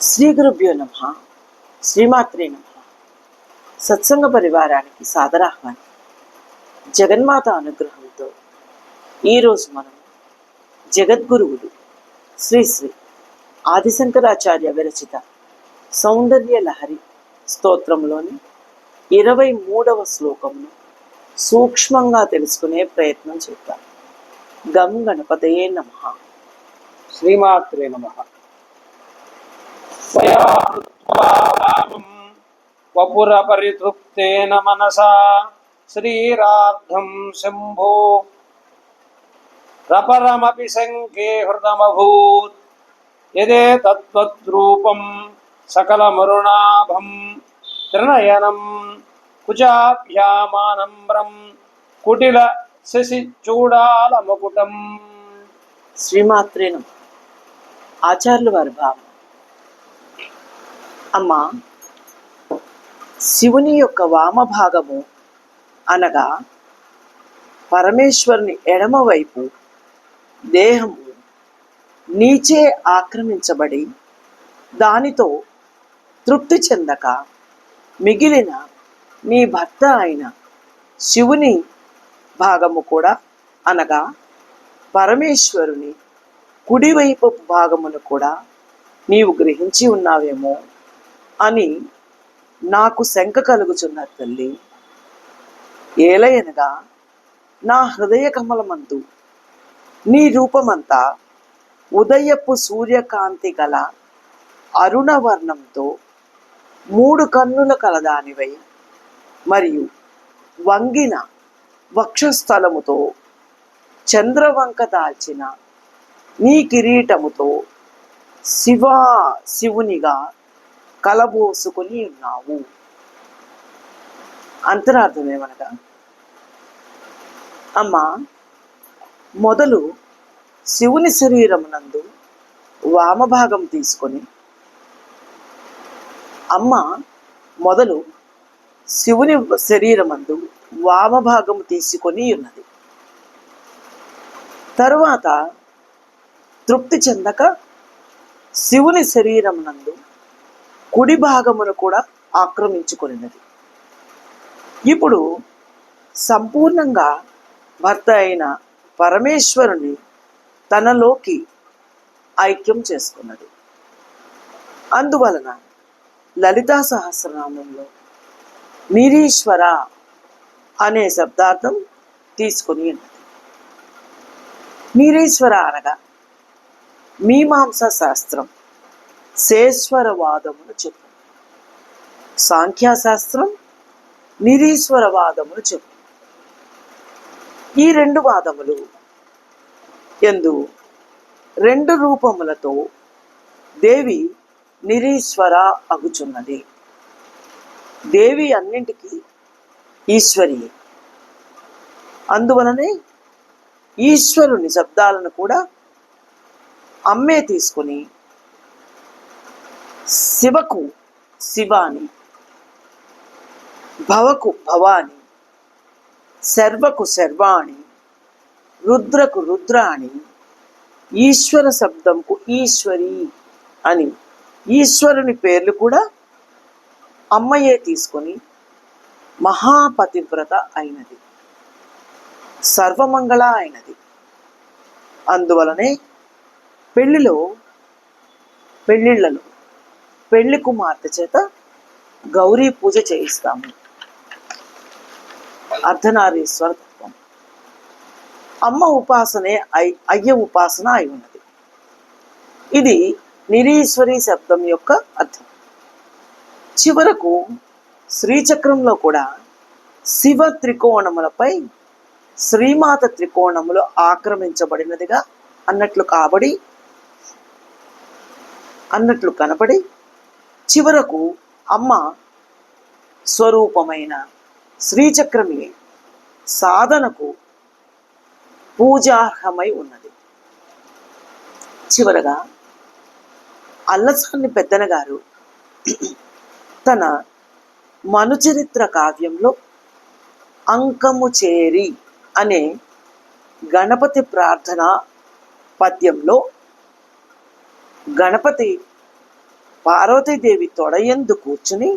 శ్రీ గురుభ్యో నమ. శ్రీమాత్రే నమ. సత్సంగ పరివారానికి సాదరాహ్వానం. జగన్మాత అనుగ్రహంతో ఈరోజు మనం జగద్గురువులు శ్రీ శ్రీ ఆదిశంకరాచార్య విరచిత సౌందర్య లహరి స్తోత్రంలోని ఇరవై మూడవ శ్లోకమును సూక్ష్మంగా తెలుసుకునే ప్రయత్నం చేద్దాం. గం గణపతయే నమః. శ్రీమాత్రే నమ. వపురపరితృప్తేన మనసా శ్రీరాధం శంభో రపరమపి శంకే హృదమభూత్ యదే తత్వద్రూపం సకలమరుణాభం త్రినయనం కుజాభ్యామానమ్రం కుటిల శశి చూడాలముకుటం శ్రీమాత్రే నమ ఆచార్యుల వారి భావం. అమ్మా శివుని యొక్క వామభాగము అనగా పరమేశ్వరుని ఎడమవైపు దేహము నీచే ఆక్రమించబడి దానితో తృప్తి చెందక మిగిలిన మీ భర్త అయిన శివుని భాగము కూడా అనగా పరమేశ్వరుని కుడివైపు భాగమును కూడా నీవు గ్రహించి ఉన్నావేమో. అని నాకు శంక కలుగుచున్న తల్లి. ఏలయనగా నా హృదయ కమలమందు నీ రూపమంతా ఉదయపు సూర్యకాంతి గల అరుణవర్ణంతో మూడు కన్నుల కలదానివై మరియు వంగిన వక్షస్థలముతో చంద్రవంక దాల్చిన నీ కిరీటముతో శివా శివునిగా కలబోసుకుని ఉన్నావు. అంతరార్థం ఏమనగా అమ్మ మొదలు శివుని శరీరమునందు వామభాగం తీసుకొని అమ్మ మొదలు శివుని శరీరమందు వామభాగం తీసుకొని ఉన్నది. తరువాత తృప్తి చెందక శివుని శరీరం నందు కుడి భాగమును కూడా ఆక్రమించుకున్నది. ఇప్పుడు సంపూర్ణంగా భర్త అయిన పరమేశ్వరుని తనలోకి ఐక్యం చేసుకున్నది. అందువలన లలితా సహస్రనామంలో నిరీశ్వర అనే శబ్దార్థం తీసుకొని ఉన్నది. నిరీశ్వర అనగా మీమాంస శాస్త్రం. శేశ్వరవాదమును చెప్పు. సాంఖ్యాశాస్త్రం నిరీశ్వరవాదమును చెప్పు. ఈ రెండు వాదములు ఎందు రెండు రూపములతో దేవి నిరీశ్వర అగుచున్నది. దేవి అన్నింటికి ఈశ్వరి అందువలనే ఈశ్వరుని శబ్దాలను కూడా అమ్మే తీసుకుని శివకు శివాని భవకు భవాని శర్వకు శర్వాణి రుద్రకు రుద్రాణి ఈశ్వర శబ్దంకు ఈశ్వరి అని ఈశ్వరుని పేర్లు కూడా అమ్మయే తీసుకొని మహాపతివ్రత అయినది. సర్వమంగళ అయినది. అందువలనే పెళ్ళిలో పెళ్ళిళ్ళలో పెళ్ళి కుమార్తె చేత గౌరీ పూజ చేయిస్తాము. అర్ధనారీశ్వర తత్వం. అమ్మ ఉపాసనే అయ్య ఉపాసన అయి ఉన్నది. ఇది నిరీశ్వరి శబ్దం యొక్క అర్థం. చివరకు శ్రీచక్రంలో కూడా శివ త్రికోణములపై శ్రీమాత త్రికోణములు ఆక్రమించబడినదిగా అన్నట్లు కాబడి అన్నట్లు కనబడి చివరకు అమ్మ స్వరూపమైన శ్రీచక్రమే సాధనకు పూజార్హమై ఉన్నది. చివరగా అల్లసాని పెద్దన గారు తన మనుచరిత్ర కావ్యంలో అంకము చేరి అనే గణపతి ప్రార్థన పద్యంలో గణపతి పార్వతీదేవి తొడయందు కూర్చుని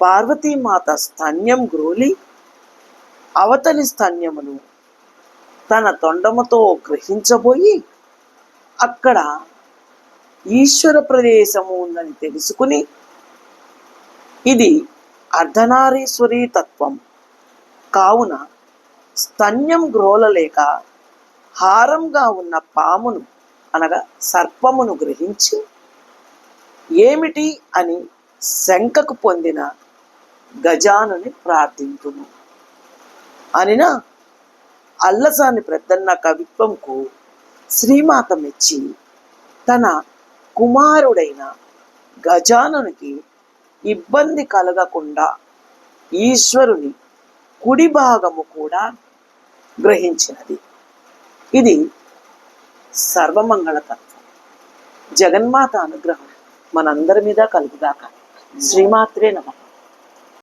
పార్వతీమాత స్తన్యం గ్రోలి అవతలి స్తన్యమును తన తొండముతో గ్రహించబోయి అక్కడ ఈశ్వర ప్రదేశము ఉందని తెలుసుకుని ఇది అర్ధనారీశ్వరీ తత్వం. కావున స్తన్యం గ్రోలలేక హారంగా ఉన్న పామును అనగా సర్పమును గ్రహించి ఏమిటి అని శంకకు పొందిన గజానుని ప్రార్థింతును అనిన అల్లసాని ప్రద్దన్న కవిత్వంకు శ్రీమాత మెచ్చి తన కుమారుడైన గజానునికి ఇబ్బంది కలగకుండా ఈశ్వరుని కుడి భాగము కూడా గ్రహించినది. ఇది సర్వమంగళతత్వం. జగన్మాత అనుగ్రహం మనందరి మీద కలుగుదాక శ్రీమాత్రే నమ.